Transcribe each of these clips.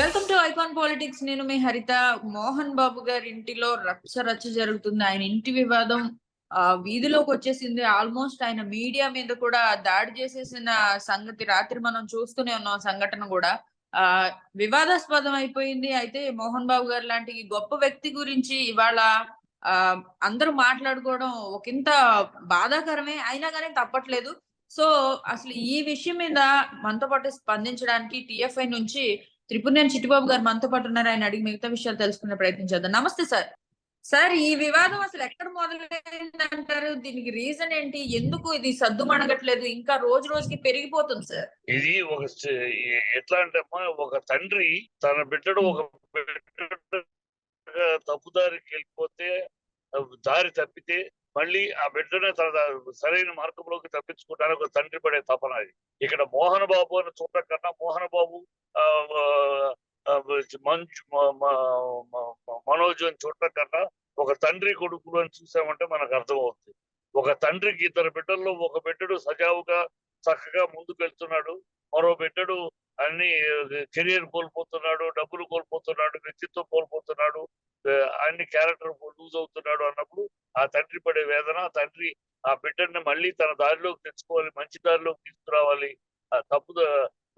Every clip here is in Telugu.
Welcome to icon politics. నేను మీ హరిత. మోహన్ బాబు గారి ఇంటిలో రచ్చ రచ్చ జరుగుతుంది. ఆయన ఇంటి వివాదం ఆ వీధిలోకి వచ్చేసింది. ఆల్మోస్ట్ ఆయన మీడియా మీద కూడా దాడి చేసేసిన సంగతి రాత్రి మనం చూస్తూనే ఉన్నాం సంఘటన కూడా. ఆ వివాదాస్పదం అయిపోయింది. అయితే మోహన్ బాబు గారు లాంటి గొప్ప వ్యక్తి గురించి ఇవాళ ఆ అందరూ మాట్లాడుకోవడం ఒకంత బాధాకరమే. అయినా కానీ తప్పట్లేదు. సో అసలు ఈ విషయం మీద మనతో పాటు స్పందించడానికి టిఎఫ్ఐ నుంచి త్రిపురనేని చిట్టిబాబు గారు మనతో పాటు ఉన్నారు. ఆయన అడిగి మిగతా విషయాలు తెలుసుకునే ప్రయత్నం చేద్దాం. నమస్తే సార్. సార్ ఈ వివాదం అసలు ఎక్కడ మొదలైందంటారు? దీనికి రీజన్ ఏంటి? ఎందుకు ఇది సద్దుమణగట్లేదు? ఇంకా రోజు రోజుకి పెరిగిపోతుంది సార్. ఇది ఒక ఎట్లా అంటే ఒక తండ్రి తన బిడ్డడు ఒక బిడ్డడు తప్పుదారికి వెళ్ళిపోతే దారి తప్పితే మళ్ళీ ఆ బిడ్డనే తన సరైన మార్గంలోకి తప్పించుకోవడానికి ఒక తండ్రి పడే తపన అది. ఇక్కడ మోహన్ బాబు అని చూడటం కన్నా మోహన్ బాబు మంచు మనోజ్ అని చూడటం కన్నా ఒక తండ్రి కొడుకులు అని చూసామంటే మనకు అర్థమవుతుంది. ఒక తండ్రికి ఇద్దరు బిడ్డల్లో ఒక బిడ్డడు సజావుగా చక్కగా ముందుకు వెళ్తున్నాడు మరో బిడ్డడు అన్ని కెరియర్ కోల్పోతున్నాడు డబ్బులు కోల్పోతున్నాడు వ్యక్తిత్వం కోల్పోతున్నాడు అన్ని క్యారెక్టర్ లూజ్ అవుతున్నాడు అన్నప్పుడు ఆ తండ్రి పడే వేదన ఆ తండ్రి ఆ బిడ్డని మళ్ళీ తన దారిలోకి తెచ్చుకోవాలి మంచి దారిలోకి తీసుకురావాలి ఆ తప్పు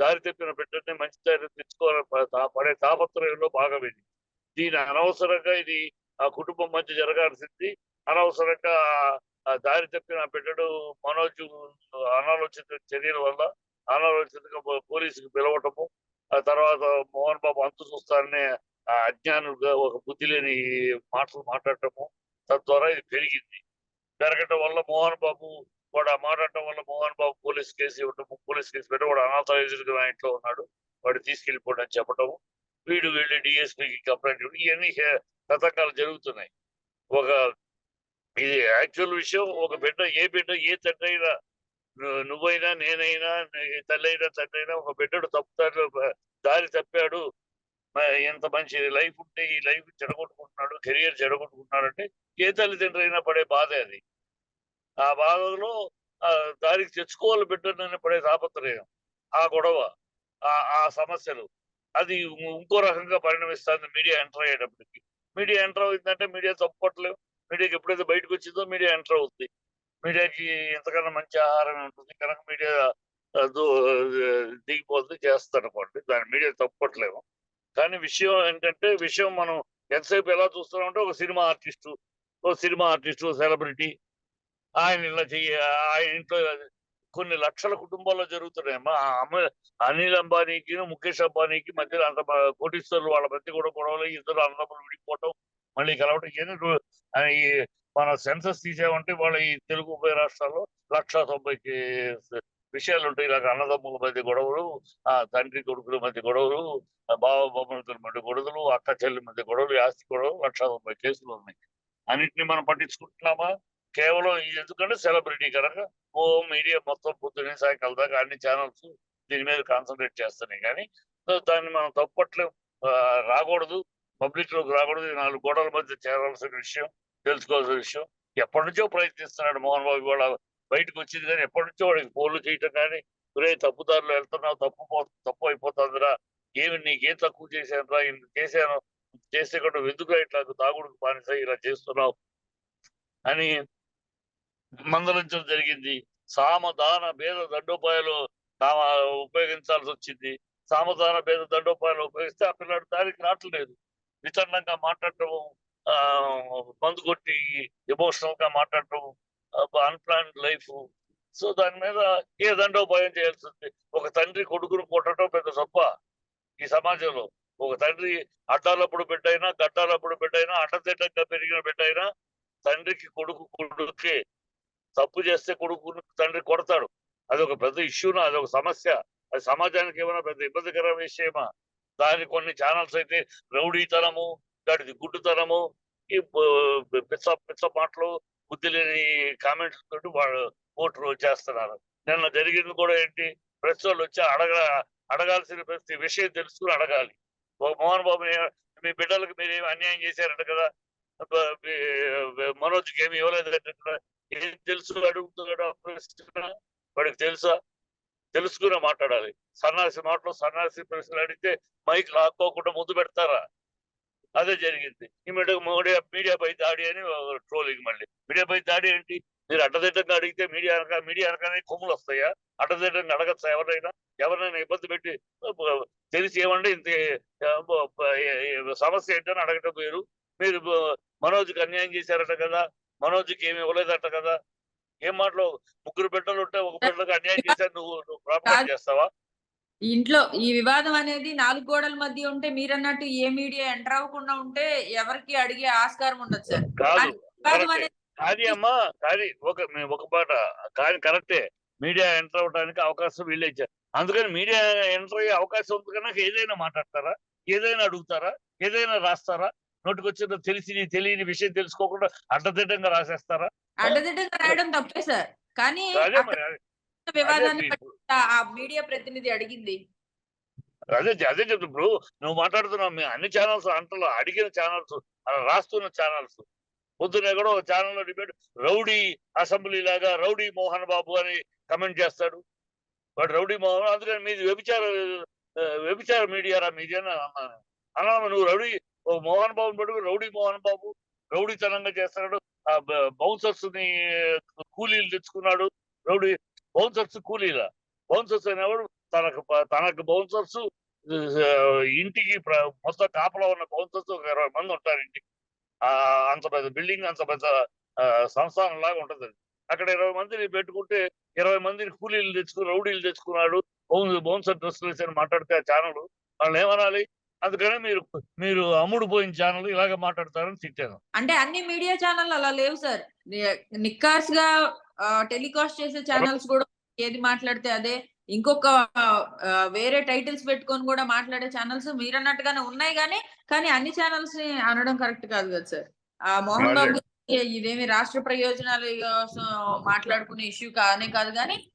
దారి తప్పిన బిడ్డని మంచి దారి తెచ్చుకోవాలి పడే తాపత్రయంలో భాగం ఇది. దీని అనవసరంగా ఇది ఆ కుటుంబం మధ్య జరగాల్సింది. అనవసరంగా ఆ- దారి తప్పిన బిడ్డడు మనోజ్ అనాలోచిత చర్యల వల్ల అనాలోచితంగా పోలీసుకు పిలవటము ఆ తర్వాత మోహన్ బాబు అంతు చూస్తారనే అజ్ఞానుగా అజ్ఞానులుగా ఒక బుద్ధి లేని మాటలు మాట్లాడటము తద్వారా ఇది పెరిగింది. పెరగటం వల్ల మోహన్ బాబు వాడు ఆ మాట్లాడటం వల్ల మోహన్ బాబు పోలీస్ కేసు ఇవ్వటం పోలీస్ కేసు పెట్టడం వాడు అనాథరైజ్డ్గా ఇంట్లో ఉన్నాడు. వాడు తీసుకెళ్ళిపోవడం చెప్పటము వీడు వెళ్ళి డిఎస్పీకి కంప్లైంట్ ఇవ్వడం ఇవన్నీ హే- జరుగుతున్నాయి. ఒక ఇది యాక్చువల్ విషయం ఒక బిడ్డ ఏ బిడ్డ ఏ తండ్రి అయినా నువ్వైనా నేనైనా తల్లి అయినా తండ్రి అయినా ఒక బిడ్డడు తప్పుతాడు దారి తప్పాడు ఎంత మంచి లైఫ్ ఉంటే ఈ లైఫ్ చెడగొట్టుకుంటున్నాడు కెరియర్ చెడగొట్టుకుంటున్నాడు అంటే ఏ తల్లిదండ్రి అయినా పడే బాధ అది. ఆ బాధలో దానికి దారికి తెచ్చుకోవాలి బిడ్డనని పడే తాపత్రయం ఆ గొడవ ఆ ఆ సమస్యలు అది ఇంకో రకంగా పరిణమిస్తుంది మీడియా ఎంటర్ అయ్యేటప్పటికి. మీడియా ఎంటర్ అవుతుందంటే మీడియా తప్పట్లేవు మీడియాకి ఎప్పుడైతే బయటకు వచ్చిందో మీడియా ఎంటర్ అవుతుంది మీడియాకి ఎంతకన్నా మంచి ఆహారం ఉంటుంది కనుక మీడియా దిగిపోతుంది చేస్తాడు అనుకోండి దాని మీడియా తప్పట్లేము కానీ విషయం ఏంటంటే విషయం మనం ఎంతసేపు ఎలా చూస్తున్నామంటే ఒక సినిమా ఆర్టిస్టు ఓ సినిమా ఆర్టిస్టు సెలబ్రిటీ. ఆయన ఇలా చెయ్యి ఆయన ఇంట్లో కొన్ని లక్షల కుటుంబాల్లో జరుగుతున్నాయమ్మా. అనిల్ అంబానీకి ముఖేష్ అంబానీకి మధ్యలో అంత బ- వాళ్ళ మధ్య కూడా గొడవలు ఇద్దరు అన్నదమ్ములు విడిపోవటం మళ్ళీ కలవటం ఇవన్నీ మన సెన్సస్ తీసామంటే వాళ్ళ ఈ తెలుగు ఉభయ రాష్ట్రాల్లో లక్ష తొంభైకి విషయాలు ఉంటాయి. ఇలాగ అన్నదమ్ముల మధ్య గొడవలు ఆ తండ్రి కొడుకుల మధ్య గొడవలు బాబా బావ బొమ్మల మధ్య గొడవలు అక్క చెల్లి మధ్య గొడవలు యాస్తి ఆస్తి గొడవలు లక్ష తొంభై కేసులు ఉన్నాయి. అన్నిటిని మనం పట్టించుకుంటున్నామా? కేవలం ఎందుకంటే సెలబ్రిటీ కనుక ఓ మీడియా మొత్తం పొద్దునే సాయంకాలం దాకా అన్ని ఛానల్స్ దీని మీద కాన్సన్ట్రేట్ చేస్తున్నాయి. కానీ సో దాన్ని మనం తప్పట్లే రాకూడదు. పబ్లిక్లోకి రాకూడదు. నాలుగు గోడల మధ్య చేరాల్సిన విషయం తెలుసుకోవాల్సిన విషయం. ఎప్పటి నుంచో ప్రయత్నిస్తున్నాడు మోహన్ బాబు. ఇవాళ బయటకు వచ్చింది కానీ ఎప్పటి నుంచో వాడికి ఫోన్లు చేయటం కానీ ఒరే తప్పుదారులు వెళ్తున్నావు తప్పు పో తప్పు అయిపోతుందిరా. ఏమి నీకేం తక్కువ చేశాను రా ఇంత చేశాను. చేస్తే కూడా ఎందుకు ఇట్లా తాగుడుకు బానిస ఇలా చేస్తున్నావు అని మందలించడం జరిగింది. సామదాన భేద దండోపాయాలు ఉపయోగించాల్సి వచ్చింది. సామదాన భేద దండోపాయాలు ఉపయోగిస్తే ఆ పిల్లాడు దారికి రావట్లేదు. విచారణంగా మాట్లాడటం ఆ మందు కొట్టి ఎమోషనల్గా మాట్లాడటం అన్ప్లాన్ లైఫ్. సో దాని మీద ఏ దండోపాయం చేయాల్సి ఉంది ఒక తండ్రి కొడుకును కొట్టడం పెద్ద గొప్ప ఈ సమాజంలో. ఒక తండ్రి అడ్డాలప్పుడు బిడ్డైనా గడ్డాలప్పుడు బిడ్డైనా అడ్డదిడ్డంగా పెరిగిన బిడ్డైనా తండ్రికి కొడుకు కొడుకే. తప్పు చేస్తే కొడుకు తండ్రి కొడతాడు. అది ఒక పెద్ద ఇష్యూనా? అది ఒక సమస్య. అది సమాజానికి ఏమైనా పెద్ద ఇబ్బందికర విషయమా? దాని కొన్ని ఛానల్స్ అయితే రౌడీతనము దాటిది గుడ్డుతనము ఈ పిచ్చ పిచ్చ మాటలు బుద్ధి లేని కామెంట్స్ తోటి వాళ్ళు ఓట్లు చేస్తున్నారు. నిన్న జరిగింది కూడా ఏంటి? ప్రెస్ వాళ్ళు వచ్చి అడగ అడగాల్సిన ప్రతి విషయం తెలుసుకుని అడగాలి. మోహన్ బాబు మీ బిడ్డలకు మీరు ఏమి అన్యాయం చేశారంట కదా? మనోజ్కి ఏమి ఇవ్వలేదంట కదా? ఏం తెలుసు? అడుగుతున్నాడు వాడికి తెలుసా? తెలుసుకుని మాట్లాడాలి. సన్నాసి మాటలు సన్నాసి ప్రశ్నలు అడిగితే మైక్ లాక్కోకుండా ముందు పెడతారా? అదే జరిగింది. ఈ మీడియా మీడియా పై దాడి అని ట్రోలింగ్ మళ్ళీ. మీడియా పై దాడి ఏంటి? మీరు అడ్డదిడ్డంగా అడిగితే మీడియా అనక మీడియా అనగానే కొమ్ములు వస్తాయా? అడ్డదిడ్డంగా అడగచ్చా ఎవరైనా? ఎవరైనా ఇబ్బంది పెట్టి తెలిసి ఏమంటే ఇంత సమస్య ఏంటని అడగటం వేరు. మీరు మనోజ్కి అన్యాయం చేశారట కదా మనోజ్కి ఏమి ఇవ్వలేదట కదా. ఏం మాటలు? ముగ్గురు బిడ్డలు ఉంటే ఒక బిడ్డకు అన్యాయం చేశారు నువ్వు నువ్వు ప్రాబ్లం చేస్తావా? ఇంట్లో ఈ వివాదం అనేది నాలుగు గోడల మధ్య ఉంటే మీరన్నట్టు ఏ మీడియా ఎంటర్ అవ్వకుండా ఉంటే ఎవరికి అడిగే ఆస్కారం ఉండదు సార్ కాదు కానీ అమ్మా కానీ ఒక ఒక పాట కానీ కరెక్టే. మీడియా ఎంటర్ అవడానికి అవకాశం వీళ్ళే ఇచ్చారు. అందుకని మీడియా ఎంటర్ అయ్యే అవకాశం ఉంది కనుక ఏదైనా మాట్లాడతారా? ఏదైనా అడుగుతారా? ఏదైనా రాస్తారా? నోటికొచ్చిన తెలిసి తెలియని విషయం తెలుసుకోకుండా అడ్డదిడ్డంగా రాసేస్తారా? అడ్డదిడ్డంగా రాయడం తప్పే సార్. కానీ వివాదాన్ని ఆ- మీడియా ప్రతినిధి అడిగింది. అదే అదే చెప్తు ఇప్పుడు నువ్వు మాట్లాడుతున్నావు అన్ని ఛానల్స్ అంతలో అడిగిన ఛానల్స్ రాస్తున్న ఛానల్స్ పొద్దున ఎక్కడో ఛానల్లో డిబేట్ రౌడీ అసెంబ్లీ లాగా రౌడీ మోహన్ బాబు అని కమెంట్ చేస్తాడు. వాడు రౌడీ మోహన్ అందుకని మీది వ్యభిచార వ్యభిచార మీడియారా మీది అని అన్నాను. అన్నా నువ్వు రౌడీ మోహన్ బాబుని పట్టుకు రౌడీ మోహన్ బాబు రౌడీతనంగా చేస్తున్నాడు. ఆ బౌన్సర్స్ని కూలీలు తెచ్చుకున్నాడు. Rowdy bouncers కూలీలా? బౌన్సర్స్ అనేవాడు తనకు తనకు బౌన్సర్స్ ఇంటికి మొత్తం కాపలా ఉన్న బౌన్సర్స్ ఒక ఇరవై మంది ఉంటారు ఇంటికి. అంత పెద్ద బిల్డింగ్ అంత పెద్ద సంస్థానం లాగా ఉంటది. అది. అక్కడ ఇరవై మందిని పెట్టుకుంటే ఇరవై మందిని కూలీలు తెచ్చుకుని రౌడీలు తెచ్చుకున్నాడు బౌన్ బౌన్సర్ డ్రెస్సులు వేసి అని మాట్లాడితే ఆ ఛానల్. వాళ్ళని ఏమనాలి? అందుకని మీరు మీరు అమ్ముడు పోయిన ఛానల్ ఇలాగ మాట్లాడతారని తిట్టాను. అంటే అన్ని మీడియా ఛానల్ అలా లేవు సార్. నిక్కార్స్గా టెలికాస్ట్ చేసే ఛానల్స్ కూడా ఏది మాట్లాడితే అదే. ఇంకొక వేరే టైటిల్స్ పెట్టుకొని కూడా మాట్లాడే ఛానల్స్ మీరన్నట్టుగానే ఉన్నాయి కానీ కానీ అన్ని ఛానల్స్ని అనడం కరెక్ట్ కాదు కదా సార్. ఆ మోహన్ బాబు ఇదేమి రాష్ట్ర ప్రయోజనాల కోసం మాట్లాడుకునే ఇష్యూ కానే కాదు కానీ